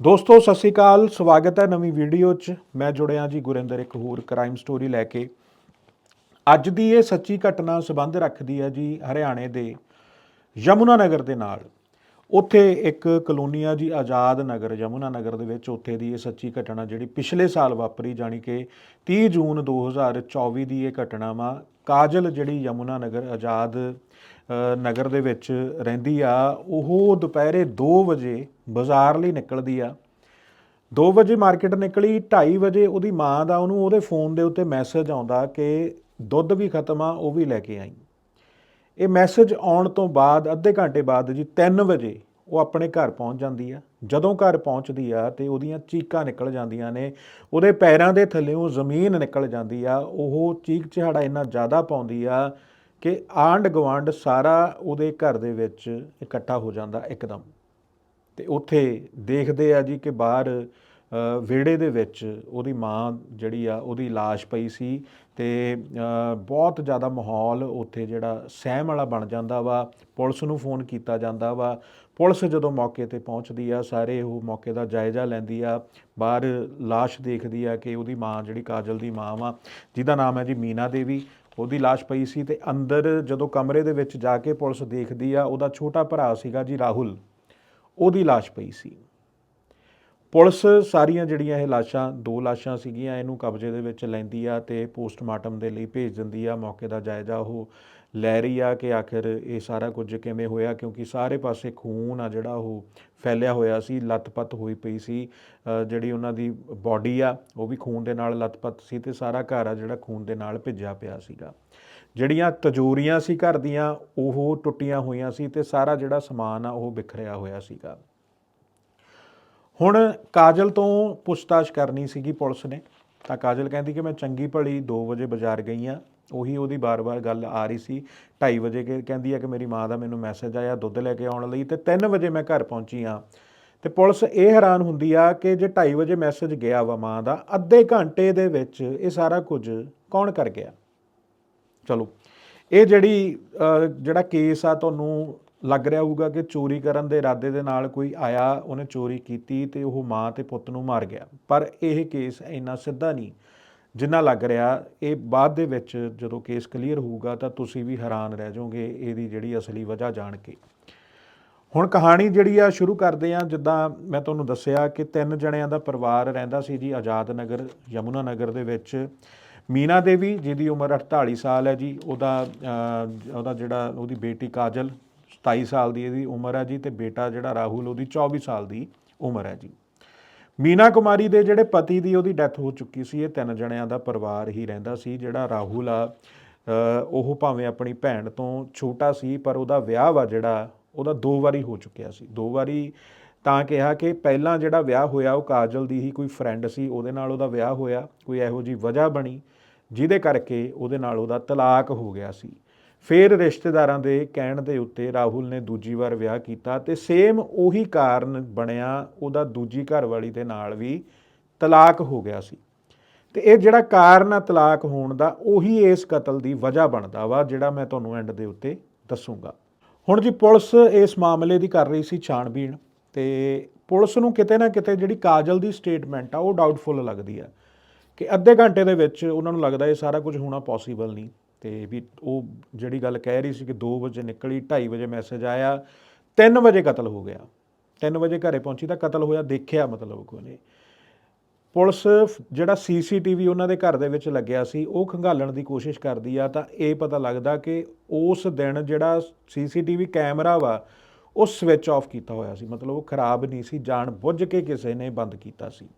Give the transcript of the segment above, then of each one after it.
ਦੋਸਤੋ, ਸਤਿ ਸ਼੍ਰੀ ਅਕਾਲ। ਸਵਾਗਤ ਹੈ ਨਵੀਂ ਵੀਡੀਓ 'ਚ। ਮੈਂ ਜੁੜਿਆ ਜੀ ਗੁਰਿੰਦਰ, ਇੱਕ ਹੋਰ ਕ੍ਰਾਈਮ ਸਟੋਰੀ ਲੈ ਕੇ। ਅੱਜ ਦੀ ਇਹ ਸੱਚੀ ਘਟਨਾ ਸੰਬੰਧ ਰੱਖਦੀ ਹੈ ਜੀ ਹਰਿਆਣੇ ਦੇ ਯਮੁਨਾ ਨਗਰ ਦੇ ਨਾਲ। ਉੱਥੇ ਇੱਕ ਕਲੋਨੀ ਆ ਜੀ, ਆਜ਼ਾਦ ਨਗਰ, ਯਮੁਨਾ ਨਗਰ ਦੇ ਵਿੱਚ ਉੱਥੇ ਦੀ ਇਹ ਸੱਚੀ ਘਟਨਾ ਜਿਹੜੀ ਪਿਛਲੇ ਸਾਲ ਵਾਪਰੀ, ਜਾਣੀ ਕਿ 30 ਜੂਨ 2024 ਦੀ ਇਹ ਘਟਨਾ ਵਾ, ਕਾਜਲ ਜਿਹੜੀ ਯਮੁਨਾ ਨਗਰ, ਆਜ਼ਾਦ ਨਗਰ ਦੇ ਵਿੱਚ ਰਹਿੰਦੀ ਆ, ਉਹ ਦੁਪਹਿਰੇ 2 ਵਜੇ ਬਾਜ਼ਾਰ ਲਈ ਨਿਕਲਦੀ ਆ। 2 ਵਜੇ ਮਾਰਕੀਟ ਨਿਕਲੀ 2:30 ਵਜੇ ਉਹਦੀ ਮਾਂ ਦਾ ਉਹਨੂੰ ਉਹਦੇ ਫੋਨ ਦੇ ਉੱਤੇ ਮੈਸੇਜ ਆਉਂਦਾ ਕਿ ਦੁੱਧ ਵੀ ਖਤਮ ਆ, ਉਹ ਵੀ ਲੈ ਕੇ ਆਈ। ਇਹ ਮੈਸੇਜ ਆਉਣ ਤੋਂ ਬਾਅਦ, ਅੱਧੇ ਘੰਟੇ ਬਾਅਦ ਜੀ 3 ਵਜੇ ਉਹ ਆਪਣੇ ਘਰ ਪਹੁੰਚ ਜਾਂਦੀ ਆ। ਜਦੋਂ ਘਰ ਪਹੁੰਚਦੀ ਆ ਤੇ ਉਹਦੀਆਂ ਚੀਕਾਂ ਨਿਕਲ ਜਾਂਦੀਆਂ ਨੇ, ਉਹਦੇ ਪੈਰਾਂ ਦੇ ਥੱਲੇੋਂ ਜ਼ਮੀਨ ਨਿਕਲ ਜਾਂਦੀ ਆ। ਉਹ ਚੀਕ ਚਿਹਾੜਾ ਇੰਨਾ ਜ਼ਿਆਦਾ ਪਾਉਂਦੀ ਆ ਕਿ ਆਂਡ ਗਵਾਂਡ ਸਾਰਾ ਉਹਦੇ ਘਰ ਦੇ ਵਿੱਚ ਇਕੱਠਾ ਹੋ ਜਾਂਦਾ ਇੱਕਦਮ। ਤੇ ਉੱਥੇ ਦੇਖਦੇ ਆ ਜੀ ਕਿ ਬਾਹਰ ਵਿਹੜੇ ਦੇ ਵਿੱਚ ਉਹਦੀ ਮਾਂ ਜਿਹੜੀ ਆ, ਉਹਦੀ ਲਾਸ਼ ਪਈ ਸੀ ਤੇ ਬਹੁਤ ਜ਼ਿਆਦਾ ਮਾਹੌਲ ਉੱਥੇ ਜਿਹੜਾ ਸਹਿਮ ਵਾਲਾ ਬਣ ਜਾਂਦਾ ਵਾ। ਪੁਲਿਸ ਨੂੰ ਫੋਨ ਕੀਤਾ ਜਾਂਦਾ ਵਾ। ਪੁਲਿਸ ਜਦੋਂ ਮੌਕੇ ਤੇ ਪਹੁੰਚਦੀ ਆ, ਸਾਰੇ ਉਹ ਮੌਕੇ ਦਾ ਜਾਇਜ਼ਾ ਲੈਂਦੀ ਆ। ਬਾਹਰ ਲਾਸ਼ ਦੇਖਦੀ ਆ ਕਿ ਉਹਦੀ ਮਾਂ ਜਿਹੜੀ ਕਾਜਲ ਦੀ ਮਾਂ ਵਾ, ਜਿਹਦਾ ਨਾਮ ਹੈ ਜੀ ਮੀਨਾ ਦੇਵੀ, ਉਹਦੀ ਲਾਸ਼ ਪਈ ਸੀ ਤੇ ਅੰਦਰ ਜਦੋਂ ਕਮਰੇ ਦੇ ਵਿੱਚ ਜਾ ਕੇ ਪੁਲਿਸ ਦੇਖਦੀ ਆ, ਉਹਦਾ ਛੋਟਾ ਭਰਾ ਸੀਗਾ ਜੀ ਰਾਹੁਲ, ਉਹਦੀ ਲਾਸ਼ ਪਈ ਸੀ। ਪੁਲਿਸ ਸਾਰੀਆਂ ਜਿਹੜੀਆਂ ਇਹ ਲਾਸ਼ਾਂ, ਦੋ ਲਾਸ਼ਾਂ ਸੀਗੀਆਂ, ਇਹਨੂੰ ਕਬਜ਼ੇ ਦੇ ਵਿੱਚ ਲੈਂਦੀ ਆ ਤੇ ਪੋਸਟਮਾਰਟਮ ਦੇ ਲਈ ਭੇਜ ਦਿੰਦੀ ਆ। ਮੌਕੇ ਦਾ ਜਾਇਜ਼ਾ ਉਹ ਲੈ ਰਹੀ ਆ ਕਿ ਆਖਿਰ ਇਹ ਸਾਰਾ ਕੁਝ ਕਿਵੇਂ ਹੋਇਆ, ਕਿਉਂਕਿ ਸਾਰੇ ਪਾਸੇ ਖੂਨ ਆ ਜਿਹੜਾ ਉਹ ਫੈਲਿਆ ਹੋਇਆ ਸੀ, ਲੱਤਪੱਤ ਹੋਈ ਪਈ ਸੀ ਜਿਹੜੀ ਉਹਨਾਂ ਦੀ ਬਾਡੀ ਆ, ਉਹ ਵੀ ਖੂਨ ਦੇ ਨਾਲ ਲੱਤਪੱਤ ਸੀ ਤੇ ਸਾਰਾ ਘਰ ਆ ਜਿਹੜਾ ਖੂਨ ਦੇ ਨਾਲ ਭਿੱਜਿਆ ਪਿਆ ਸੀਗਾ। ਜਿਹੜੀਆਂ ਤਜੋਰੀਆਂ ਸੀ ਘਰ ਦੀਆਂ, ਉਹ ਟੁੱਟੀਆਂ ਹੋਈਆਂ ਸੀ ਤੇ ਸਾਰਾ ਜਿਹੜਾ ਸਮਾਨ ਆ ਉਹ ਬਿਖਰਿਆ ਹੋਇਆ ਸੀਗਾ। ਹੁਣ ਕਾਜਲ ਤੋਂ ਪੁੱਛਤਾਛ ਕਰਨੀ ਸੀਗੀ ਪੁਲਿਸ ਨੇ, ਤਾਂ ਕਾਜਲ ਕਹਿੰਦੀ ਕਿ ਮੈਂ ਚੰਗੀ ਭਲੀ 2 ਵਜੇ ਬਾਜ਼ਾਰ ਗਈ ਆ, ਉਹੀ ਉਹਦੀ ਬਾਰ-ਬਾਰ ਗੱਲ ਆ ਰਹੀ ਸੀ 2:30 ਵਜੇ ਕਿ ਕਹਿੰਦੀ ਆ ਕਿ ਮੇਰੀ ਮਾਂ ਦਾ ਮੈਨੂੰ ਮੈਸੇਜ ਆਇਆ ਦੁੱਧ ਲੈ ਕੇ ਆਉਣ ਲਈ ਤੇ 3 ਵਜੇ ਮੈਂ ਘਰ ਪਹੁੰਚੀ ਆ। ਤੇ ਪੁਲਿਸ ਇਹ ਹੈਰਾਨ ਹੁੰਦੀ ਆ ਕਿ ਜੇ 2:30 ਵਜੇ ਮੈਸੇਜ ਗਿਆ ਵਾ ਮਾਂ ਦਾ, ਅੱਧੇ ਘੰਟੇ ਦੇ ਵਿੱਚ ਇਹ ਸਾਰਾ ਕੁਝ ਕੌਣ ਕਰ ਗਿਆ? ਚਲੋ, ਇਹ ਜਿਹੜੀ ਜਿਹੜਾ ਕੇਸ ਆ ਤੁਹਾਨੂੰ ਲੱਗ ਰਿਹਾ ਹੋਊਗਾ ਕਿ ਚੋਰੀ ਕਰਨ ਦੇ ਇਰਾਦੇ ਦੇ ਨਾਲ ਕੋਈ ਆਇਆ, ਉਹਨੇ ਚੋਰੀ ਕੀਤੀ ਤੇ ਉਹ ਮਾਂ ਤੇ ਪੁੱਤ ਨੂੰ ਮਾਰ ਗਿਆ। ਪਰ ਇਹ ਕੇਸ ਇੰਨਾ ਸਿੱਧਾ ਨਹੀਂ, ਜਿੰਨਾ ਲੱਗ ਰਿਹਾ, ਇਹ ਬਾਅਦ ਦੇ ਵਿੱਚ ਜਦੋਂ ਕੇਸ ਕਲੀਅਰ ਹੋਊਗਾ ਤਾਂ ਤੁਸੀਂ ਵੀ ਹੈਰਾਨ ਰਹਿ ਜਾਓਗੇ ਇਹਦੀ ਜਿਹੜੀ ਅਸਲੀ ਵਜ੍ਹਾ ਜਾਣ ਕੇ। ਹੁਣ ਕਹਾਣੀ ਜਿਹੜੀ ਆ, ਸ਼ੁਰੂ ਕਰਦੇ ਆ ਜਿੱਦਾਂ ਮੈਂ ਤੁਹਾਨੂੰ ਦੱਸਿਆ ਕਿ ਤਿੰਨ ਜਣਿਆਂ ਦਾ ਪਰਿਵਾਰ ਰਹਿੰਦਾ ਸੀ ਜੀ ਆਜ਼ਾਦ ਨਗਰ, ਯਮੁਨਾ ਨਗਰ ਦੇ ਵਿੱਚ। ਮੀਨਾ ਦੇਵੀ, ਜਿਹਦੀ ਉਮਰ 48 ਸਾਲ ਹੈ ਜੀ, ਉਹਦਾ ਉਹਦਾ ਜਿਹੜਾ, ਉਹਦੀ ਬੇਟੀ ਕਾਜਲ 27 ਸਾਲ ਦੀ ਇਹਦੀ ਉਮਰ ਹੈ ਜੀ ਤੇ ਬੇਟਾ ਜਿਹੜਾ ਰਾਹੁਲ, ਉਹਦੀ 24 ਸਾਲ ਦੀ ਉਮਰ ਹੈ ਜੀ। ਮੀਨਾ ਕੁਮਾਰੀ ਦੇ ਜਿਹੜੇ ਪਤੀ ਦੀ ਉਹਦੀ ਡੈਥ ਹੋ ਚੁੱਕੀ ਸੀ, ਇਹ ਤਿੰਨ ਜਣਿਆਂ ਦਾ ਪਰਿਵਾਰ ਹੀ ਰਹਿੰਦਾ ਸੀ, ਜਿਹੜਾ ਰਾਹੁਲ ਆ ਉਹ ਭਾਵੇਂ ਆਪਣੀ ਭੈਣ ਤੋਂ ਛੋਟਾ ਸੀ, ਪਰ ਉਹਦਾ ਵਿਆਹ ਵਾ ਜਿਹੜਾ, ਉਹਦਾ ਦੋ ਵਾਰੀ ਹੋ ਚੁੱਕਿਆ ਸੀ। ਦੋ ਵਾਰੀ ਤਾਂ ਕਿਹਾ ਕਿ ਪਹਿਲਾਂ ਜਿਹੜਾ ਵਿਆਹ ਹੋਇਆ, ਉਹ ਕਾਜਲ ਦੀ ਹੀ ਕੋਈ ਫਰੈਂਡ ਸੀ, ਉਹਦੇ ਨਾਲ ਉਹਦਾ ਵਿਆਹ ਹੋਇਆ, ਕੋਈ ਇਹੋ ਜੀ ਵਜ੍ਹਾ ਬਣੀ, ਜਿਹਦੇ ਕਰਕੇ ਉਹਦੇ ਨਾਲ ਉਹਦਾ ਤਲਾਕ ਹੋ ਗਿਆ ਸੀ। ਫਿਰ ਰਿਸ਼ਤੇਦਾਰਾਂ ਦੇ ਕਹਿਣ ਦੇ ਉੱਤੇ ਰਾਹੁਲ ਨੇ ਦੂਜੀ ਵਾਰ ਵਿਆਹ ਕੀਤਾ ਤੇ ਸੇਮ ਉਹੀ ਕਾਰਨ ਬਣਿਆ, ਉਹਦਾ ਦੂਜੀ ਘਰਵਾਲੀ ਦੇ ਨਾਲ ਵੀ ਤਲਾਕ ਹੋ ਗਿਆ ਸੀ। ਤੇ ਇਹ ਜਿਹੜਾ ਕਾਰਨ ਆ ਤਲਾਕ ਹੋਣ ਦਾ, ਉਹੀ ਇਸ ਕਤਲ ਦੀ ਵਜ੍ਹਾ ਬਣਦਾ ਵਾ, ਜਿਹੜਾ ਮੈਂ ਤੁਹਾਨੂੰ ਐਂਡ ਦੇ ਉੱਤੇ ਦੱਸੂਗਾ। ਹੁਣ ਜੀ ਪੁਲਿਸ ਇਸ ਮਾਮਲੇ ਦੀ ਕਰ ਰਹੀ ਸੀ ਛਾਣਬੀਣ ਤੇ ਪੁਲਿਸ ਨੂੰ ਕਿਤੇ ਨਾ ਕਿਤੇ ਜਿਹੜੀ ਕਾਜਲ ਦੀ ਸਟੇਟਮੈਂਟ ਆ, ਉਹ ਡਾਊਟਫੁਲ ਲੱਗਦੀ ਆ ਕਿ ਅੱਧੇ ਘੰਟੇ ਦੇ ਵਿੱਚ ਉਹਨਾਂ ਨੂੰ ਲੱਗਦਾ ਇਹ ਸਾਰਾ ਕੁਝ ਹੋਣਾ ਪੋਸੀਬਲ ਨਹੀਂ। ਤੇ ਵੀ ਉਹ ਜਿਹੜੀ ਗੱਲ ਕਹਿ ਰਹੀ ਸੀ ਕਿ 2 ਵਜੇ ਨਿਕਲੀ 2:30 ਵਜੇ ਮੈਸੇਜ ਆਇਆ 3 ਵਜੇ ਕਤਲ ਹੋ ਗਿਆ। 3 ਵਜੇ ਘਰੇ ਪਹੁੰਚੀ ਤਾਂ ਕਤਲ ਹੋਇਆ, ਦੇਖਿਆ ਮਤਲਬ ਕੋਈ ਨੇ ਪੁਲਿਸ ਜਿਹੜਾ ਸੀਸੀਟੀਵੀ ਉਹਨਾਂ ਦੇ ਘਰ ਦੇ ਵਿੱਚ ਲੱਗਿਆ ਸੀ, ਉਹ ਖੰਗਾਲਣ ਦੀ ਕੋਸ਼ਿਸ਼ ਕਰਦੀ ਆ, ਤਾਂ ਇਹ ਪਤਾ ਲੱਗਦਾ ਕਿ ਉਸ ਦਿਨ ਜਿਹੜਾ ਸੀਸੀਟੀਵੀ ਕੈਮਰਾ ਵਾ, ਉਹ ਸਵਿਚ ਆਫ ਕੀਤਾ ਹੋਇਆ ਸੀ। ਮਤਲਬ ਉਹ ਖਰਾਬ ਨਹੀਂ ਸੀ, ਜਾਣ ਬੁੱਝ ਕੇ ਕਿਸੇ ਨੇ ਬੰਦ ਕੀਤਾ ਸੀ।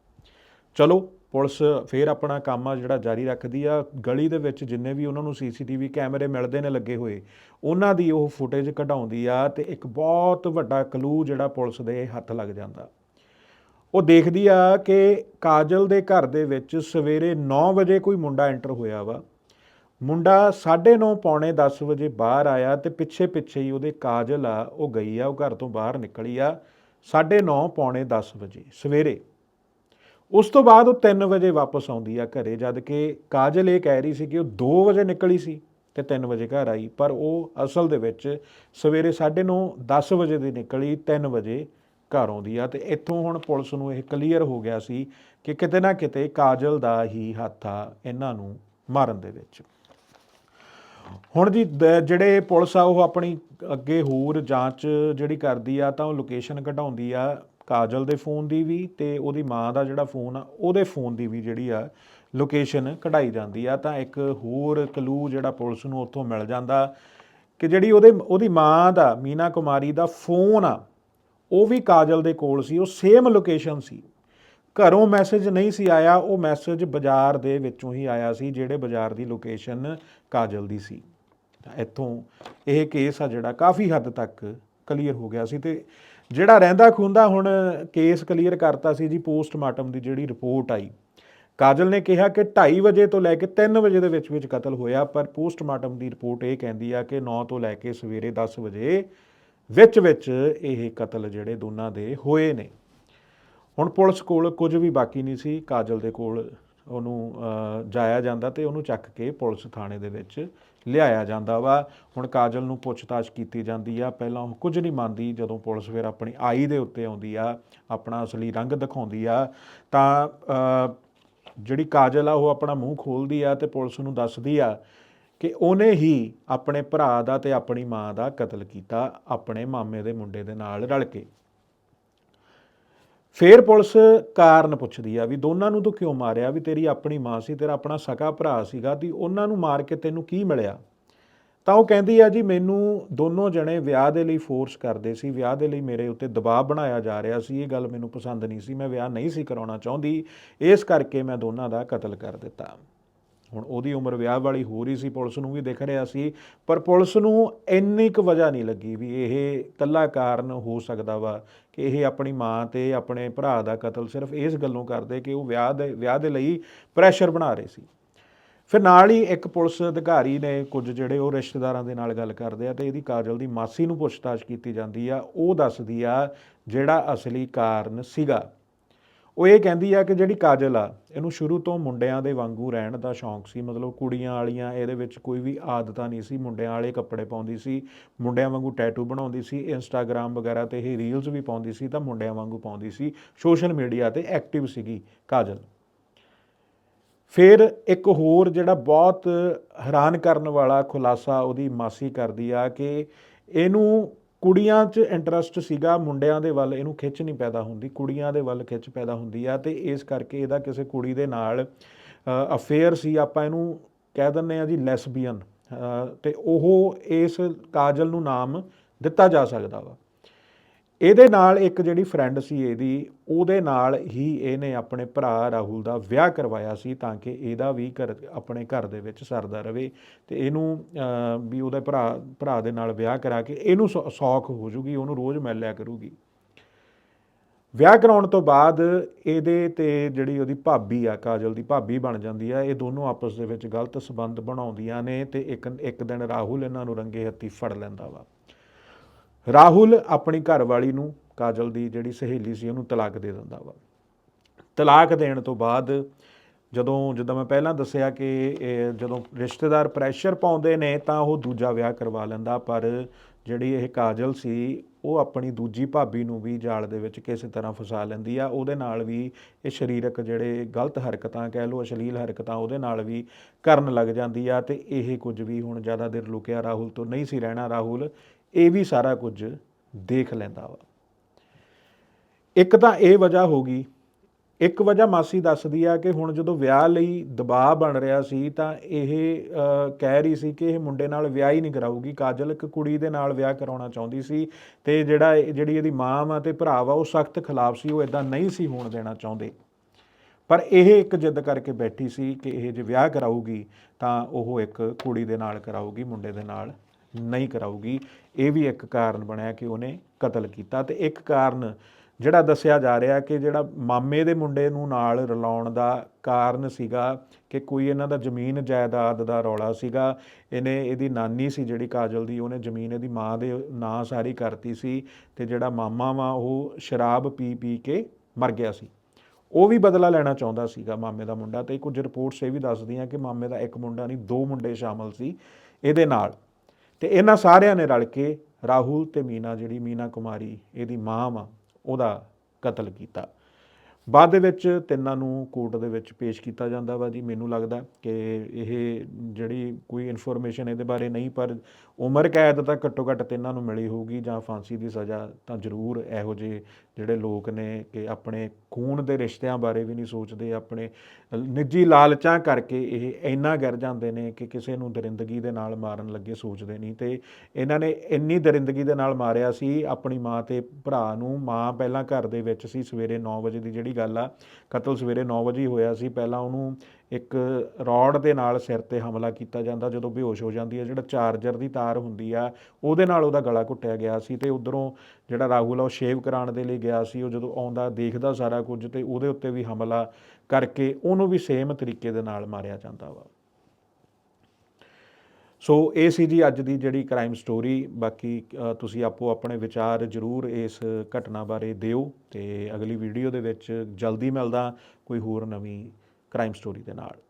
ਚਲੋ ਪੁਲਿਸ ਫੇਰ ਆਪਣਾ ਕੰਮ ਆ ਜਿਹੜਾ ਜਾਰੀ ਰੱਖਦੀ ਆ। ਗਲੀ ਦੇ ਵਿੱਚ ਜਿੰਨੇ ਵੀ ਉਹਨਾਂ ਨੂੰ ਸੀਸੀਟੀਵੀ ਕੈਮਰੇ ਮਿਲਦੇ ਨੇ ਲੱਗੇ ਹੋਏ, ਉਹਨਾਂ ਦੀ ਉਹ ਫੁਟੇਜ ਕਢਾਉਂਦੀ ਆ ਤੇ ਇੱਕ ਬਹੁਤ ਵੱਡਾ ਕਲੂ ਜਿਹੜਾ ਪੁਲਿਸ ਦੇ ਹੱਥ ਲੱਗ ਜਾਂਦਾ। ਉਹ ਦੇਖਦੀ ਆ ਕਿ ਕਾਜਲ ਦੇ ਘਰ ਦੇ ਵਿੱਚ ਸਵੇਰੇ 9 ਵਜੇ ਕੋਈ ਮੁੰਡਾ ਐਂਟਰ ਹੋਇਆ ਵਾ। ਮੁੰਡਾ 9:30 ਪੌਣੇ 10 ਵਜੇ ਬਾਹਰ ਆਇਆ ਤੇ ਪਿੱਛੇ ਪਿੱਛੇ ਹੀ ਉਹਦੇ ਕਾਜਲ ਆ, ਉਹ ਗਈ ਆ, ਉਹ ਘਰ ਤੋਂ ਬਾਹਰ ਨਿਕਲੀ ਆ। 9:30 ਪੌਣੇ 10 ਵਜੇ ਸਵੇਰੇ। ਉਸ ਤੋਂ ਬਾਅਦ ਉਹ 3 ਵਜੇ ਵਾਪਸ ਆਉਂਦੀ ਆ ਘਰੇ, ਜਦ ਕਿ ਕਾਜਲ ਇਹ ਕਹਿ ਰਹੀ ਸੀ ਕਿ ਉਹ 2 ਵਜੇ ਨਿਕਲੀ ਸੀ ਤੇ 3 ਵਜੇ ਘਰ ਆਈ, ਪਰ ਉਹ ਅਸਲ ਦੇ ਵਿੱਚ ਸਵੇਰੇ 9:30 10 ਵਜੇ ਦੀ ਨਿਕਲੀ 3 ਵਜੇ ਘਰ ਆਉਂਦੀ ਆ। ਤੇ ਇੱਥੋਂ ਹੁਣ ਪੁਲਿਸ ਨੂੰ ਇਹ ਕਲੀਅਰ ਹੋ ਗਿਆ ਸੀ ਕਿ ਕਿਤੇ ਨਾ ਕਿਤੇ ਕਾਜਲ ਦਾ ਹੀ ਹੱਥ ਆ ਇਹਨਾਂ ਨੂੰ ਮਾਰਨ ਦੇ ਵਿੱਚ। ਹੁਣ ਜੀ ਦ- ਜਿਹੜੇ ਪੁਲਿਸ ਆ, ਉਹ ਆਪਣੀ ਅੱਗੇ ਹੋਰ ਜਾਂਚ ਜਿਹੜੀ ਕਰਦੀ ਆ, ਤਾਂ ਉਹ ਲੋਕੇਸ਼ਨ ਕਢਾਉਂਦੀ ਆ। ਕਾਜਲ ਦੇ ਫੋਨ ਦੀ ਵੀ ਤੇ ਉਹਦੀ ਮਾਂ ਦਾ ਜਿਹੜਾ ਫੋਨ ਆ, ਉਹਦੇ ਫੋਨ ਦੀ ਵੀ ਜਿਹੜੀ ਆ ਲੋਕੇਸ਼ਨ ਕਢਾਈ ਜਾਂਦੀ ਆ। ਤਾਂ ਇੱਕ ਹੋਰ ਕਲੂ ਜਿਹੜਾ ਪੁਲਿਸ ਨੂੰ ਉੱਥੋਂ ਮਿਲ ਜਾਂਦਾ ਕਿ ਜਿਹੜੀ ਉਹਦੇ, ਉਹਦੀ ਮਾਂ ਦਾ, ਮੀਨਾ ਕੁਮਾਰੀ ਦਾ ਫੋਨ ਆ, ਉਹ ਵੀ ਕਾਜਲ ਦੇ ਕੋਲ ਸੀ, ਉਹ ਸੇਮ ਲੋਕੇਸ਼ਨ ਸੀ। ਘਰੋਂ ਮੈਸੇਜ ਨਹੀਂ ਸੀ ਆਇਆ, ਉਹ ਮੈਸੇਜ ਬਾਜ਼ਾਰ ਦੇ ਵਿੱਚੋਂ ਹੀ ਆਇਆ ਸੀ, ਜਿਹੜੇ ਬਾਜ਼ਾਰ ਦੀ ਲੋਕੇਸ਼ਨ ਕਾਜਲ ਦੀ ਸੀ। ਇੱਥੋਂ ਇਹ ਕੇਸ ਆ ਜਿਹੜਾ ਕਾਫੀ ਹੱਦ ਤੱਕ ਕਲੀਅਰ ਹੋ ਗਿਆ ਸੀ ਤੇ ਜਿਹੜਾ ਰਹਿੰਦਾ ਖੁੰਦਾ ਹੁਣ ਕੇਸ ਕਲੀਅਰ ਕਰਤਾ ਸੀ ਜੀ, ਪੋਸਟਮਾਰਟਮ ਦੀ ਜਿਹੜੀ ਰਿਪੋਰਟ ਆਈ। ਕਾਜਲ ਨੇ ਕਿਹਾ ਕਿ 2:30 ਵਜੇ ਤੋਂ ਲੈ ਕੇ 3 ਵਜੇ ਦੇ ਵਿੱਚ ਵਿੱਚ ਕਤਲ ਹੋਇਆ, ਪਰ ਪੋਸਟਮਾਰਟਮ ਦੀ ਰਿਪੋਰਟ ਇਹ ਕਹਿੰਦੀ ਆ ਕਿ 9 ਤੋਂ ਲੈ ਕੇ ਸਵੇਰੇ 10 ਵਜੇ ਵਿੱਚ ਵਿੱਚ ਇਹ ਕਤਲ ਜਿਹੜੇ ਦੋਨਾਂ ਦੇ ਹੋਏ ਨੇ। ਹੁਣ ਪੁਲਿਸ ਕੋਲ ਕੁਝ ਵੀ ਬਾਕੀ ਨਹੀਂ ਸੀ। ਕਾਜਲ ਦੇ ਕੋਲ ਉਹਨੂੰ ਜਾਇਆ ਜਾਂਦਾ ਤੇ ਉਹਨੂੰ ਚੱਕ ਕੇ ਪੁਲਿਸ ਥਾਣੇ ਦੇ ਵਿੱਚ ਲਿਆਇਆ ਜਾਂਦਾ ਵਾ। ਹੁਣ ਕਾਜਲ ਨੂੰ ਪੁੱਛਤਾਛ ਕੀਤੀ ਜਾਂਦੀ ਆ। ਪਹਿਲਾਂ ਉਹ ਕੁਝ ਨਹੀਂ ਮੰਨਦੀ, ਜਦੋਂ ਪੁਲਿਸ ਫਿਰ ਆਪਣੀ ਆਈ ਦੇ ਉੱਤੇ ਆਉਂਦੀ ਆ, ਆਪਣਾ ਅਸਲੀ ਰੰਗ ਦਿਖਾਉਂਦੀ ਆ। ਤਾਂ ਜਿਹੜੀ ਕਾਜਲ ਆ, ਉਹ ਆਪਣਾ ਮੂੰਹ ਖੋਲਦੀ ਆ ਤੇ ਪੁਲਿਸ ਨੂੰ ਦੱਸਦੀ ਆ ਕਿ ਉਹਨੇ ਹੀ ਆਪਣੇ ਭਰਾ ਦਾ ਤੇ ਆਪਣੀ ਮਾਂ ਦਾ ਕਤਲ ਕੀਤਾ, ਆਪਣੇ ਮਾਮੇ ਦੇ ਮੁੰਡੇ ਦੇ ਨਾਲ ਰਲ ਕੇ। ਫੇਰ ਪੁਲਿਸ ਕਾਰਨ ਪੁੱਛਦੀ ਆ ਵੀ ਦੋਨਾਂ ਨੂੰ ਤੂੰ ਕਿਉਂ ਮਾਰਿਆ? ਵੀ ਤੇਰੀ ਆਪਣੀ ਮਾਂ ਸੀ, ਤੇਰਾ ਆਪਣਾ ਸਕਾ ਭਰਾ ਸੀਗਾ ਤੇ ਉਹਨਾਂ ਨੂੰ ਮਾਰ ਕੇ ਤੈਨੂੰ ਕੀ ਮਿਲਿਆ? ਤਾਂ ਉਹ ਕਹਿੰਦੀ ਆ, ਜੀ ਮੈਨੂੰ ਦੋਨੋਂ ਜਣੇ ਵਿਆਹ ਦੇ ਲਈ ਫੋਰਸ ਕਰਦੇ ਸੀ, ਵਿਆਹ ਦੇ ਲਈ ਮੇਰੇ ਉੱਤੇ ਦਬਾਅ ਬਣਾਇਆ ਜਾ ਰਿਹਾ ਸੀ, ਇਹ ਗੱਲ ਮੈਨੂੰ ਪਸੰਦ ਨਹੀਂ ਸੀ, ਮੈਂ ਵਿਆਹ ਨਹੀਂ ਸੀ ਕਰਾਉਣਾ ਚਾਹੁੰਦੀ, ਇਸ ਕਰਕੇ ਮੈਂ ਦੋਨਾਂ ਦਾ ਕਤਲ ਕਰ ਦਿੱਤਾ। ਹੁਣ ਉਹਦੀ ਉਮਰ ਵਿਆਹ ਵਾਲੀ ਹੋ ਰਹੀ ਸੀ, ਪੁਲਿਸ ਨੂੰ ਵੀ ਦਿਖ ਰਿਹਾ ਸੀ, ਪਰ ਪੁਲਿਸ ਨੂੰ ਇੰਨੀ ਕੁ ਵਜ੍ਹਾ ਨਹੀਂ ਲੱਗੀ ਵੀ ਇਹ ਕੱਲਾ ਕਾਰਨ ਹੋ ਸਕਦਾ ਵਾ ਕਿ ਇਹ ਆਪਣੀ ਮਾਂ ਤੇ ਆਪਣੇ ਭਰਾ ਦਾ ਕਤਲ ਸਿਰਫ ਇਸ ਗੱਲੋਂ ਕਰਦੇ ਕਿ ਉਹ ਵਿਆਹ ਦੇ ਵਿਆਹ ਦੇ ਲਈ ਪ੍ਰੈਸ਼ਰ ਬਣਾ ਰਹੇ ਸੀ। ਫਿਰ ਨਾਲ ਹੀ ਇੱਕ ਪੁਲਿਸ ਅਧਿਕਾਰੀ ਨੇ ਕੁਝ ਜਿਹੜੇ ਉਹ ਰਿਸ਼ਤੇਦਾਰਾਂ ਦੇ ਨਾਲ ਗੱਲ ਕਰਦੇ ਆ ਤੇ ਇਹਦੀ ਕਾਜਲ ਦੀ ਮਾਸੀ ਨੂੰ ਪੁੱਛਤਾਛ ਕੀਤੀ ਜਾਂਦੀ ਆ, ਉਹ ਦੱਸਦੀ ਆ ਜਿਹੜਾ ਅਸਲੀ ਕਾਰਨ ਸੀਗਾ। ਉਹ ਇਹ ਕਹਿੰਦੀ ਆ ਕਿ ਜਿਹੜੀ ਕਾਜਲ ਆ, ਇਹਨੂੰ ਸ਼ੁਰੂ ਤੋਂ ਮੁੰਡਿਆਂ ਦੇ ਵਾਂਗੂ ਰਹਿਣ ਦਾ ਸ਼ੌਂਕ ਸੀ, ਮਤਲਬ ਕੁੜੀਆਂ ਵਾਲੀਆਂ ਇਹਦੇ ਵਿੱਚ ਕੋਈ ਵੀ ਆਦਤਾਂ ਨਹੀਂ ਸੀ, ਮੁੰਡਿਆਂ ਵਾਲੇ ਕੱਪੜੇ ਪਾਉਂਦੀ ਸੀ, ਮੁੰਡਿਆਂ ਵਾਂਗੂ ਟੈਟੂ ਬਣਾਉਂਦੀ ਸੀ ਇੰਸਟਾਗ੍ਰam ਵਗੈਰਾ ਤੇ ਇਹ ਰੀਲਸ ਵੀ ਪਾਉਂਦੀ ਸੀ, ਤਾਂ ਮੁੰਡਿਆਂ ਵਾਂਗੂ ਪਾਉਂਦੀ ਸੀ ਸੋਸ਼ਲ ਮੀਡੀਆ ਤੇ ਐਕਟਿਵ ਸੀਗੀ ਕਾਜਲ। ਫਿਰ ਇੱਕ ਹੋਰ ਜਿਹੜਾ ਬਹੁਤ ਹੈਰਾਨ ਕਰਨ ਵਾਲਾ ਖੁਲਾਸਾ ਉਹਦੀ ਮਾਸੀ ਕਰਦੀ ਆ ਕਿ ਇਹਨੂੰ ਕੁੜੀਆਂ 'ਚ ਇੰਟਰਸਟ ਸੀਗਾ, ਮੁੰਡਿਆਂ ਦੇ ਵੱਲ ਇਹਨੂੰ ਖਿੱਚ ਨਹੀਂ ਪੈਦਾ ਹੁੰਦੀ, ਕੁੜੀਆਂ ਦੇ ਵੱਲ ਖਿੱਚ ਪੈਦਾ ਹੁੰਦੀ ਆ ਤੇ ਇਸ ਕਰਕੇ ਇਹਦਾ ਕਿਸੇ ਕੁੜੀ ਦੇ ਨਾਲ ਅਫੇਅਰ ਸੀ, ਆਪਾਂ ਇਹਨੂੰ ਕਹਿ ਦਿੰਦੇ ਆ ਜੀ ਲੈਸਬੀਅਨ ਤੇ ਉਹ ਇਸ ਕਾਜਲ ਨੂੰ ਨਾਮ ਦਿੱਤਾ ਜਾ ਸਕਦਾ ਵਾ। ਇਹਦੇ ਨਾਲ ਇੱਕ ਜਿਹੜੀ ਫਰੈਂਡ ਸੀ ਇਹਦੀ, ਉਹਦੇ ਨਾਲ ਹੀ ਇਹਨੇ ਆਪਣੇ ਭਰਾ ਰਾਹੁਲ ਦਾ ਵਿਆਹ ਕਰਵਾਇਆ ਸੀ ਤਾਂ ਕਿ ਇਹਦਾ ਵੀ ਘਰ, ਆਪਣੇ ਘਰ ਦੇ ਵਿੱਚ ਸਰਦਾ ਰਵੇ ਤੇ ਇਹਨੂੰ ਵੀ ਉਹਦੇ ਭਰਾ ਭਰਾ ਦੇ ਨਾਲ ਵਿਆਹ ਕਰਾ ਕੇ ਇਹਨੂੰ ਸੌ- ਸੌਖ ਹੋ ਜੂਗੀ, ਉਹਨੂੰ ਰੋਜ਼ ਮਿਲ ਲਿਆ ਕਰੂਗੀ। ਵਿਆਹ ਕਰਾਉਣ ਤੋਂ ਬਾਅਦ ਇਹਦੇ ਤੇ ਜਿਹੜੀ ਉਹਦੀ ਭਾਬੀ ਆ, ਕਾਜਲ ਦੀ ਭਾਬੀ ਬਣ ਜਾਂਦੀ ਆ, ਇਹ ਦੋਨੋਂ ਆਪਸ ਦੇ ਵਿੱਚ ਗਲਤ ਸਬੰਧ ਬਣਾਉਂਦੀਆਂ ਨੇ ਤੇ ਇੱਕ ਇੱਕ ਦਿਨ ਰਾਹੁਲ ਇਹਨਾਂ ਨੂੰ ਰੰਗੇ ਹੱਥੀ ਫੜ ਲੈਂਦਾ ਵਾ। ਰਾਹੁਲ ਆਪਣੀ ਘਰਵਾਲੀ ਨੂੰ ਕਾਜਲ ਦੀ ਜਿਹੜੀ ਸਹੇਲੀ ਸੀ ਉਹਨੂੰ ਤਲਾਕ ਦੇ ਦਿੰਦਾ ਵਾ। ਤਲਾਕ ਦੇਣ ਤੋਂ ਬਾਅਦ ਜਦੋਂ ਜਦੋਂ ਮੈਂ ਪਹਿਲਾਂ ਦੱਸਿਆ ਕਿ ਇਹ ਜਦੋਂ ਰਿਸ਼ਤੇਦਾਰ ਪ੍ਰੈਸ਼ਰ ਪਾਉਂਦੇ ਨੇ ਤਾਂ ਉਹ ਦੂਜਾ ਵਿਆਹ ਕਰਵਾ ਲੈਂਦਾ, ਪਰ ਜਿਹੜੀ ਇਹ ਕਾਜਲ ਸੀ, ਉਹ ਆਪਣੀ ਦੂਜੀ ਭਾਬੀ ਨੂੰ ਵੀ ਜਾਲ ਦੇ ਵਿੱਚ ਕਿਸੇ ਤਰ੍ਹਾਂ ਫਸਾ ਲੈਂਦੀ ਆ। ਉਹਦੇ ਨਾਲ ਵੀ ਇਹ ਸਰੀਰਕ ਜਿਹੜੇ ਗਲਤ ਹਰਕਤਾਂ ਕਹਿ ਲਓ, ਅਸ਼ਲੀਲ ਹਰਕਤਾਂ ਉਹਦੇ ਨਾਲ ਵੀ ਕਰਨ ਲੱਗ ਜਾਂਦੀ ਆ ਤੇ ਇਹ ਕੁਝ ਵੀ ਹੁਣ ਜ਼ਿਆਦਾ ਦੇਰ ਲੁਕਿਆ ਰਾਹੁਲ ਤੋਂ ਨਹੀਂ ਸੀ ਰਹਿਣਾ। ਰਾਹੁਲ ਇਹ ਵੀ ਸਾਰਾ ਕੁਝ ਦੇਖ ਲੈਂਦਾ ਵਾ। ਇੱਕ ਤਾਂ ਇਹ ਵਜ੍ਹਾ ਹੋ ਗਈ, ਇੱਕ ਵਜ੍ਹਾ ਮਾਸੀ ਦੱਸਦੀ ਆ ਕਿ ਹੁਣ ਜਦੋਂ ਵਿਆਹ ਲਈ ਦਬਾਅ ਬਣ ਰਿਹਾ ਸੀ ਤਾਂ ਇਹ ਕਹਿ ਰਹੀ ਸੀ ਕਿ ਇਹ ਮੁੰਡੇ ਨਾਲ ਵਿਆਹ ਹੀ ਨਹੀਂ ਕਰਾਊਗੀ। ਕਾਜਲ ਇੱਕ ਕੁੜੀ ਦੇ ਨਾਲ ਵਿਆਹ ਕਰਾਉਣਾ ਚਾਹੁੰਦੀ ਸੀ ਤੇ ਜਿਹੜਾ ਇਹ- ਜਿਹੜੀ ਇਹਦੀ ਮਾਂ ਵਾ ਤੇ ਭਰਾ ਵਾ ਉਹ ਸਖਤ ਖਿਲਾਫ ਸੀ, ਉਹ ਇਦਾਂ ਨਹੀਂ ਸੀ ਹੋਣ ਦੇਣਾ ਚਾਹੁੰਦੇ। ਪਰ ਇਹ ਇੱਕ ਜਿੱਦ ਕਰਕੇ ਬੈਠੀ ਸੀ ਕਿ ਇਹ ਜੇ ਵਿਆਹ ਕਰਾਊਗੀ ਤਾਂ ਉਹ ਇੱਕ ਕੁੜੀ ਦੇ ਨਾਲ ਕਰਾਊਗੀ, ਮੁੰਡੇ ਦੇ ਨਾਲ। ਨਹੀਂ ਕਰਾਊਗੀ। ਇਹ ਵੀ ਇੱਕ ਕਾਰਨ ਬਣਿਆ ਕਿ ਉਹਨੇ ਕਤਲ ਕੀਤਾ ਤੇ ਇੱਕ ਕਾਰਨ ਜਿਹੜਾ ਦੱਸਿਆ ਜਾ ਰਿਹਾ ਕਿ ਜਿਹੜਾ ਮਾਮੇ ਦੇ ਮੁੰਡੇ ਨੂੰ ਨਾਲ ਰਲਾਉਣ ਦਾ ਕਾਰਨ ਸੀਗਾ ਕਿ ਕੋਈ ਇਹਨਾਂ ਦਾ ਜ਼ਮੀਨ ਜਾਇਦਾਦ ਦਾ ਰੌਲਾ ਸੀਗਾ। ਇਹਨੇ, ਇਹਦੀ ਨਾਨੀ ਸੀ ਜਿਹੜੀ ਕਾਜਲ ਦੀ, ਉਹਨੇ ਜ਼ਮੀਨ ਇਹਦੀ ਮਾਂ ਦੇ ਨਾਂ ਸਾਰੀ ਕਰਤੀ ਸੀ ਤੇ ਜਿਹੜਾ ਮਾਮਾ ਵਾ ਉਹ ਸ਼ਰਾਬ ਪੀ ਪੀ ਕੇ ਮਰ ਗਿਆ ਸੀ। ਉਹ ਵੀ ਬਦਲਾ ਲੈਣਾ ਚਾਹੁੰਦਾ ਸੀਗਾ ਮਾਮੇ ਦਾ ਮੁੰਡਾ ਤੇ ਕੁਝ ਰਿਪੋਰਟਸ ਇਹ ਵੀ ਦੱਸਦੀਆਂ ਕਿ ਮਾਮੇ ਦਾ ਇੱਕ ਮੁੰਡਾ ਨਹੀਂ, ਦੋ ਮੁੰਡੇ ਸ਼ਾਮਲ ਸੀ ਇਹਦੇ ਨਾਲ। ਤੇ ਇਹਨਾਂ ਸਾਰਿਆਂ ਨੇ ਰਲ ਕੇ ਰਾਹੁਲ ਤੇ ਮੀਨਾ, ਜਿਹੜੀ ਮੀਨਾ ਕੁਮਾਰੀ, ਇਹਦੀ ਮਾਂ ਵਾ, ਉਹਦਾ ਕਤਲ ਕੀਤਾ। ਬਾਅਦ ਦੇ ਵਿੱਚ ਤਿੰਨਾਂ ਨੂੰ ਕੋਰਟ ਦੇ ਵਿੱਚ ਪੇਸ਼ ਕੀਤਾ ਜਾਂਦਾ ਵਾ ਜੀ। ਮੈਨੂੰ ਲੱਗਦਾ ਕਿ ਇਹ ਜਿਹੜੀ ਕੋਈ ਇਨਫੋਰਮੇਸ਼ਨ ਇਹਦੇ ਬਾਰੇ ਨਹੀਂ, ਪਰ ਉਮਰ ਕੈਦ ਤਾਂ ਘੱਟੋ ਘੱਟ ਤਿੰਨਾਂ ਨੂੰ ਮਿਲੀ ਹੋਊਗੀ ਜਾਂ ਫਾਂਸੀ ਦੀ ਸਜ਼ਾ ਤਾਂ ਜ਼ਰੂਰ ਇਹੋ ਜਿਹੇ ਜਿਹੜੇ ਲੋਕ ਨੇ ਕਿ ਆਪਣੇ ਖੂਨ ਦੇ ਰਿਸ਼ਤਿਆਂ ਬਾਰੇ ਵੀ ਨਹੀਂ ਸੋਚਦੇ, ਆਪਣੇ ਨਿੱਜੀ ਲਾਲਚਾਂ ਕਰਕੇ ਇਹ ਇੰਨਾ ਗਿਰ ਜਾਂਦੇ ਨੇ ਕਿ ਕਿਸੇ ਨੂੰ ਦਰਿੰਦਗੀ ਦੇ ਨਾਲ ਮਾਰਨ ਲੱਗੇ ਸੋਚਦੇ ਨਹੀਂ। ਤੇ ਇਹਨਾਂ ਨੇ ਇੰਨੀ ਦਰਿੰਦਗੀ ਦੇ ਨਾਲ ਮਾਰਿਆ ਸੀ, ਆਪਣੀ ਮਾਂ ਤੇ ਭਰਾ ਨੂੰ, ਮਾਂ ਪਹਿਲਾਂ ਘਰ ਦੇ ਵਿੱਚ ਸੀ, ਸਵੇਰੇ 9 ਵਜੇ ਦੀ ਜਿਹੜੀ ਗੱਲ ਆ, ਕਤਲ ਸਵੇਰੇ 9 ਵਜੇ ਹੋਇਆ ਸੀ। ਪਹਿਲਾਂ ਉਹਨੂੰ ਇੱਕ ਰੋਡ ਦੇ ਨਾਲ ਸਿਰ ਤੇ ਹਮਲਾ ਕੀਤਾ ਜਾਂਦਾ ਜਦੋਂ ਬੇਹੋਸ਼ ਹੋ ਜਾਂਦੀ ਹੈ। ਜਿਹੜਾ ਚਾਰਜਰ ਦੀ ਤਾਰ ਹੁੰਦੀ ਆ, ਉਹਦੇ ਨਾਲ ਉਹਦਾ ਗਲਾ ਘੁੱਟਿਆ ਗਿਆ ਸੀ ਤੇ ਉਧਰੋਂ ਜਿਹੜਾ ਰਾਹੁਲ ਆ, ਉਹ ਸ਼ੇਵ ਕਰਾਉਣ ਦੇ ਲਈ ਗਿਆ ਸੀ। ਉਹ ਜਦੋਂ ਆਉਂਦਾ, ਦੇਖਦਾ ਸਾਰਾ ਕੁਝ ਤੇ ਉਹਦੇ ਉੱਤੇ ਵੀ ਹਮਲਾ ਕਰਕੇ ਉਹਨੂੰ ਵੀ ਸੇਮ ਤਰੀਕੇ ਦੇ ਨਾਲ ਮਾਰਿਆ ਜਾਂਦਾ ਵਾ। ਸੋ ਇਹ ਸੀ ਜੀ ਅੱਜ ਦੀ ਜਿਹੜੀ ਕ੍ਰਾਈਮ ਸਟੋਰੀ ਬਾਕੀ ਤੁਸੀਂ ਆਪੋ ਆਪਣੇ ਵਿਚਾਰ ਜ਼ਰੂਰ ਇਸ ਘਟਨਾ ਬਾਰੇ ਦਿਓ ਤੇ ਅਗਲੀ ਵੀਡੀਓ ਦੇ ਵਿੱਚ ਜਲਦੀ ਮਿਲਦਾ। ਕੋਈ ਹੋਰ ਨਵੀਂ ਕ੍ਰਾਈਮ ਸਟੋਰੀ ਦੇ ਨਾਲ।